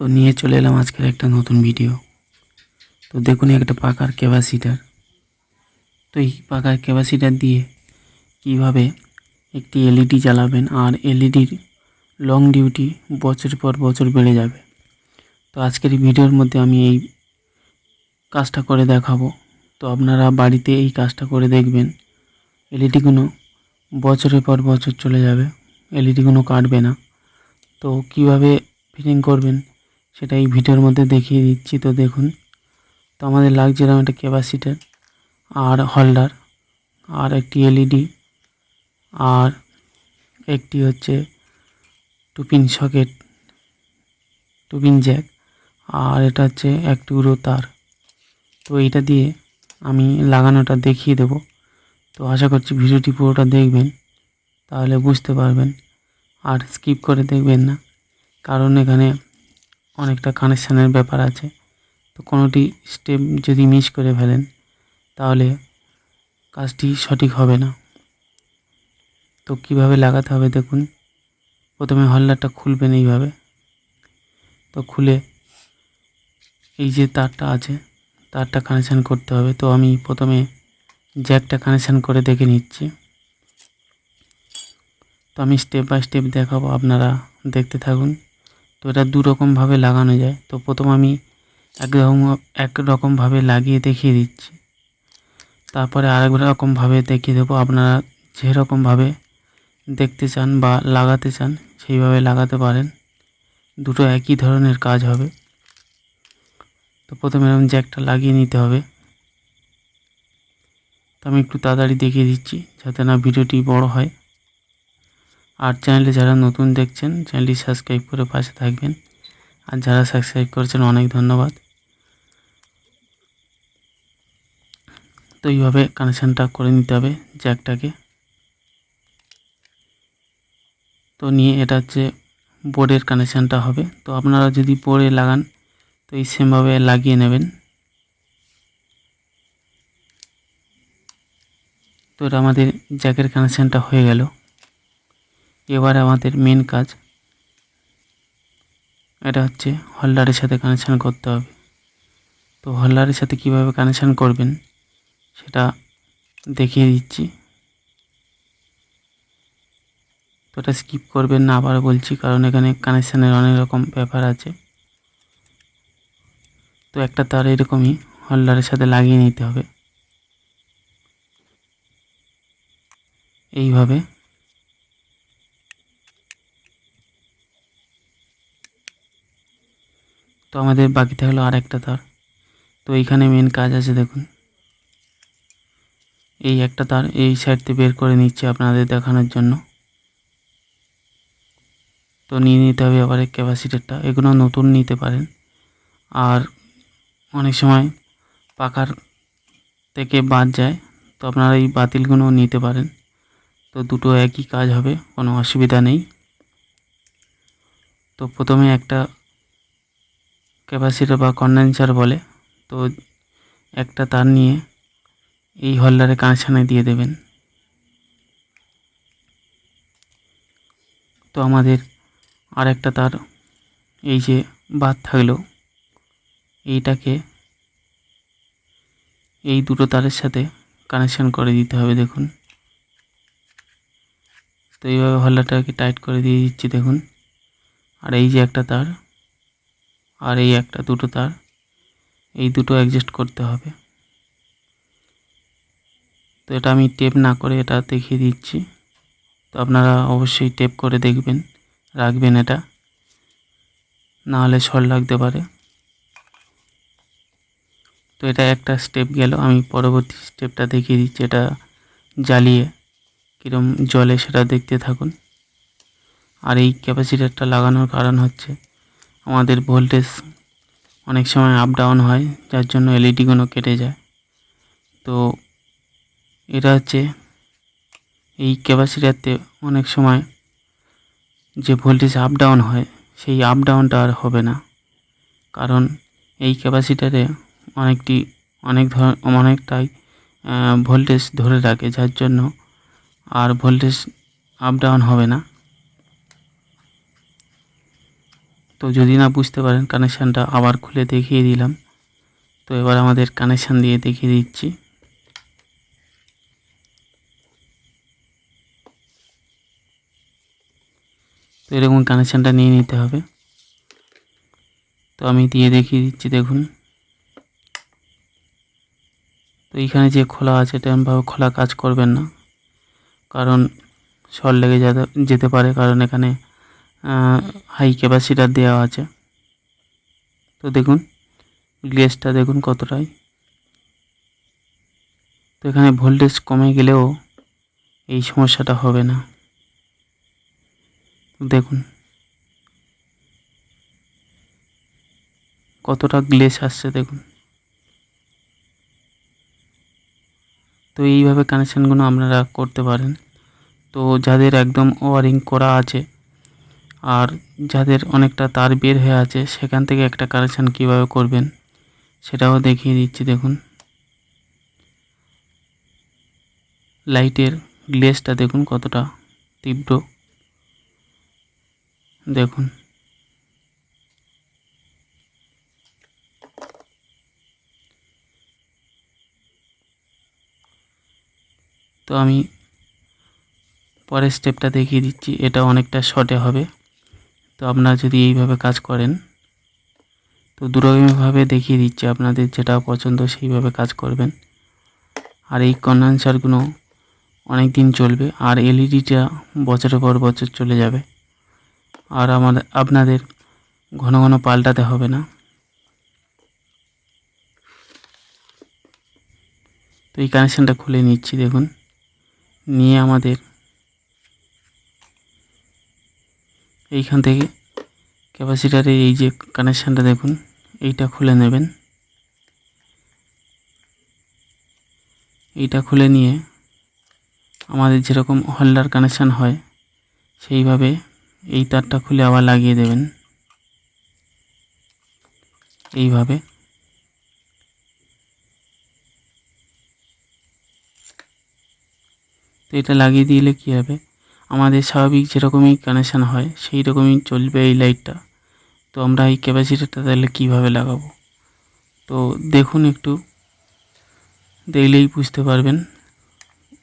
তো নিয়ে চলে এলাম আজকের একটা নতুন ভিডিও তো দেখুন একটা পাকার ক্যাপাসিটার তো এই পাকার ক্যাপাসিটার দিয়ে কীভাবে একটি এলইডি চালাবেন আর এলইডির লং ডিউটি বছরের পর বছর বেড়ে যাবে। তো আজকের ভিডিওর মধ্যে আমি এই কাজটা করে দেখাবো। তো আপনারা বাড়িতে এই কাজটা করে দেখবেন। এলইডিগুলো বছরের পর বছর চলে যাবে। এলইডিগুলো কাটবে না। তো কীভাবে ফিটিং করবেন? সেটা এই ভিডিওর মধ্যে দেখিয়ে দিচ্ছি, তো দেখুন। তো আমাদের লাগছে এরকম একটা ক্যাপাসিটার আর হোল্ডার আর একটি এলইডি আর একটি হচ্ছে two pin socket, two pin jack আর এটা হচ্ছে এক টুকরো তার। তো এইটা দিয়ে আমি লাগানোটা দেখিয়ে দেব। তো আশা করছি ভিডিওটি পুরোটা দেখবেন, তাহলে বুঝতে পারবেন। আর স্কিপ করে দেখবেন না, কারণ এখানে অনেকটা কানেকশানের ব্যাপার আছে। তো কোনোটি স্টেপ যদি মিস করে ফেলেন, তাহলে কাজটি সঠিক হবে না। তো কীভাবে লাগাতে হবে দেখুন। প্রথমে হল্ডারটা খুলবেন এইভাবে। তো খুলে এই যে তারটা আছে, তারটা কানেকশান করতে হবে। তো আমি প্রথমে জ্যাকটা কানেকশান করে দেখে নিচ্ছি। তো আমি স্টেপ বাই স্টেপ দেখাবো, আপনারা দেখতে থাকুন। তো এটা দু রকমভাবে লাগানো যায়। তো প্রথম আমি একরকম এক রকমভাবে লাগিয়ে দেখিয়ে দিচ্ছি। তারপরে আরেক রকমভাবে দেখিয়ে দেবো। আপনারা যেরকমভাবে দেখতে চান বা লাগাতে চান, সেইভাবে লাগাতে পারেন। দুটো একই ধরনের কাজ হবে। তো প্রথমে এরকম জ্যাকটা লাগিয়ে নিতে হবে। তো আমি একটু তাড়াতাড়ি দেখিয়ে দিচ্ছি, যাতে না ভিডিওটি বড় হয়। আর চ্যানেলে যারা নতুন দেখছেন, চ্যানেলটি সাবস্ক্রাইব করে পাশে থাকবেন। আর যারা সাবস্ক্রাইব করেছেন, অনেক ধন্যবাদ। তো এইভাবে কানেকশানটা করে নিতে হবে, জ্যাকটাকে। তো নিয়ে এটা হচ্ছে বোর্ডের কানেকশানটা হবে। তো আপনারা যদি বোর্ডে লাগান, তো এই সেমভাবে লাগিয়ে নেবেন। তো এটা আমাদের জ্যাকের কানেকশানটা হয়ে গেল। এবার আমাদের মেন কাজ, এটা হচ্ছে হোল্ডারের সাথে কানেকশান করতে হবে। তো হোল্ডারের সাথে কীভাবে কানেকশান করবেন, সেটা দেখিয়ে দিচ্ছি। তো এটা স্কিপ করবেন না আবার বলছি, কারণ এখানে কানেকশানের অনেক রকম ব্যাপার আছে। তো একটা তার এরকমই হোল্ডারের সাথে লাগিয়ে নিতে হবে। এইভাবে তো আমাদের বাকি থাকল আর একটা তার। তো এইখানে মেন কাজ আছে দেখুন। এই একটা তার এই সাইডতে বের করে নিচ্ছে আপনাদের দেখানোর জন্য। তো নিয়ে নিতে হবে আবার ক্যাপাসিটারটা। এগুলো নতুন নিতে পারেন। আর অনেক সময় পাখার থেকে বাদ যায়, তো আপনারা এই বাতিলগুলো নিতে পারেন। তো দুটো একই কাজ হবে, কোনো অসুবিধা নেই। তো প্রথমে একটা ক্যাপাসিটার বা কন্ডেন্সার বলে, তো একটা তার নিয়ে এই হোল্ডারে কানেকশানে দিয়ে দেবেন। তো আমাদের আর একটা তার, এই যে বাদ থাকল, এইটাকে এই দুটো তারের সাথে কানেকশান করে দিতে হবে, দেখুন। তো এইভাবে হোল্ডারটাকে টাইট করে দিয়ে দিচ্ছি, দেখুন। আর এই যে একটা তার আর এই একটা দুটো তার, এই দুটো অ্যাডজাস্ট করতে হবে। তো এটা আমি টেপ না করে এটা দেখিয়ে দিচ্ছি। তো আপনারা অবশ্যই টেপ করে দেখবেন, রাখবেন এটা। না হলে শর্ট লাগতে পারে। তো এটা একটা স্টেপ গেল, আমি পরবর্তী স্টেপটা দেখিয়ে দিচ্ছি। এটা জ্বালিয়ে কীরকম জলে সেটা দেখতে থাকুন। আর এই ক্যাপাসিটারটা লাগানোর কারণ হচ্ছে আমাদের ভোল্টেজ অনেক সময় আপ ডাউন হয়, যার জন্য এলইডিগুলো কেটে যায়। তো এটা হচ্ছে এই ক্যাপাসিটারতে অনেক সময় যে ভোল্টেজ আপ ডাউন হয়, সেই আপ ডাউনটা আর হবে না। কারণ এই ক্যাপাসিটারে অনেকটি, অনেক ধর, অনেকটাই ভোল্টেজ ধরে রাখে, যার জন্য আর ভোল্টেজ আপ ডাউন হবে না। তো যদি না বুঝতে পারেন কানেকশানটা আবার খুলে দেখিয়ে দিলাম। তো এবার আমাদের কানেকশান দিয়ে দেখিয়ে দিচ্ছি। তো এরকম কানেকশানটা নিয়ে নিতে হবে। তো আমি দিয়ে দেখিয়ে দিচ্ছি, দেখুন। তো এইখানে যে খোলা আছে তেমনভাবে খোলা কাজ করবেন না। কারণ শর্ট লেগে যেতে যেতে পারে, কারণ এখানে হাই ক্যাপাসিটার দেওয়া আছে। তো দেখুন গ্লেসটা দেখুন কতটাই। তো এখানে ভোল্টেজ কমে গেলেও এই সমস্যাটা হবে না। দেখুন, কতটা গ্লেস আসছে দেখুন। তো এইভাবে কানেকশানগুলো আপনারা করতে পারেন। তো যাদের একদম ওয়ারিং করা আছে আর যাদের অনেকটা তার বের হয়ে আছে, সেখান থেকে একটা কানেকশান কীভাবে করবেন, সেটাও দেখিয়ে দিচ্ছি, দেখুন। লাইটের গ্লেসটা দেখুন কতটা তীব্র। দেখুন। তো আমি পরের স্টেপটা দেখিয়ে দিচ্ছি, এটা অনেকটা শর্টে হবে। তো আপনারা যদি এইভাবে কাজ করেন, তো দূরগামীভাবে দেখিয়ে দিচ্ছি আপনাদের যেটা পছন্দ সেইভাবে কাজ করবেন। আর এই কন্ডেন্সারগুলো অনেক দিন চলবে, আর এলইডিটা বছরের পর বছর চলে যাবে। আর আমাদের, আপনাদের ঘন ঘন পাল্টাতে হবে না। তো এই কানেকশানটা খুলে নিচ্ছি, দেখুন। নিয়ে আমাদের এইখান থেকে ক্যাপাসিটারের এই যে কানেকশানটা দেখুন, এইটা খুলে নেবেন। এইটা খুলে নিয়ে আমাদের যেরকম হোল্ডার কানেকশান হয়, সেইভাবে এই তারটা খুলে আবার লাগিয়ে দেবেন। এইভাবে। তো এটা লাগিয়ে দিলে কী হবে? আমাদের স্বাভাবিক যেরকমই কানেকশান হয় সেই রকমই চলবে এই লাইটটা তো আমরা এই ক্যাপাসিটারটা তাহলে কীভাবে লাগাবো? তো দেখুন একটু, দেখলেই বুঝতে পারবেন।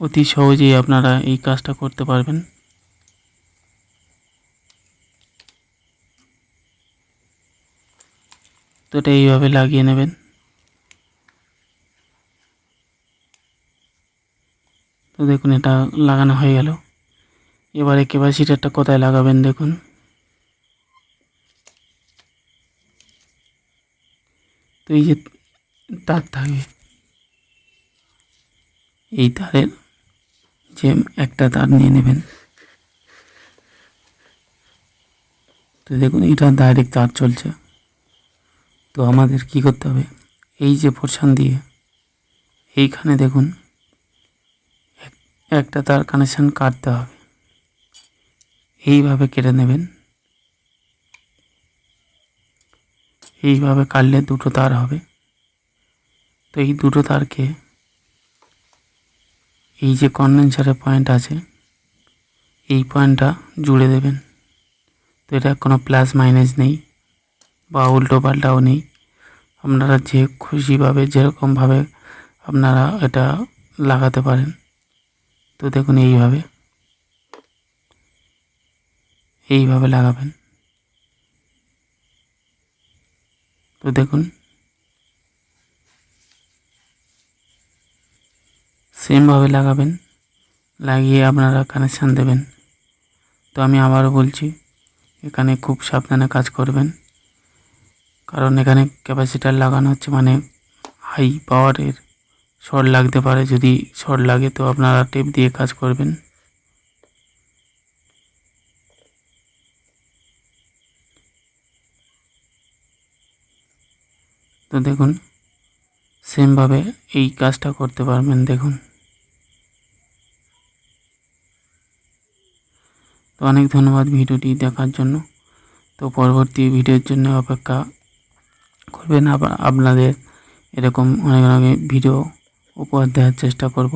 অতি সহজেই আপনারা এই কাজটা করতে পারবেন। তো এটা এইভাবে লাগিয়ে নেবেন। তো দেখুন এটা লাগানো হয়ে গেল। এবারে ক্যাপাসিটারটা কোথায় লাগাবেন দেখুন। তো এই যে তার থাকে এই তারের যে একটা তার নিয়ে নেবেন। তো দেখুন, এটা ডাইরেক্ট তার চলছে। তো আমাদের কি করতে হবে? এই যে পোর্শন দিয়ে, এইখানে দেখুন একটা তার কানেকশান কাটতে হবে। এইভাবে কেটে নেবেন। এইভাবে কাটলে দুটো তার হবে। তো এই দুটো তারকে এই যে কন্ডেন্সারের পয়েন্ট আছে, এই পয়েন্টটা জুড়ে দেবেন। তো এটা কোনো প্লাস মাইনাস নেই বা উল্টো পাল্টাও নেই। আপনারা যে খুশিভাবে, যেরকমভাবে আপনারা এটা লাগাতে পারেন। তো দেখুন এইভাবে। এইভাবে লাগাবেন। তো দেখুন, সেমভাবে লাগাবেন, লাগিয়ে আপনারা কানেকশান দেবেন। তো আমি আবারও বলছি, এখানে খুব সাবধানে কাজ করবেন। কারণ এখানে ক্যাপাসিটার লাগানো হচ্ছে মানে হাই পাওয়ারের শর্ট লাগতে পারে, যদি শর্ট লাগে তো আপনারা টেপ দিয়ে কাজ করবেন। তো দেখুন, সেমভাবে এই কাজটা করতে পারবেন, দেখুন। তো অনেক ধন্যবাদ ভিডিওটি দেখার জন্য। তো পরবর্তী ভিডিওর জন্য অপেক্ষা করবেন। আপনাদের এরকম অনেক অনেক ভিডিও উপহার দেওয়ার চেষ্টা করব।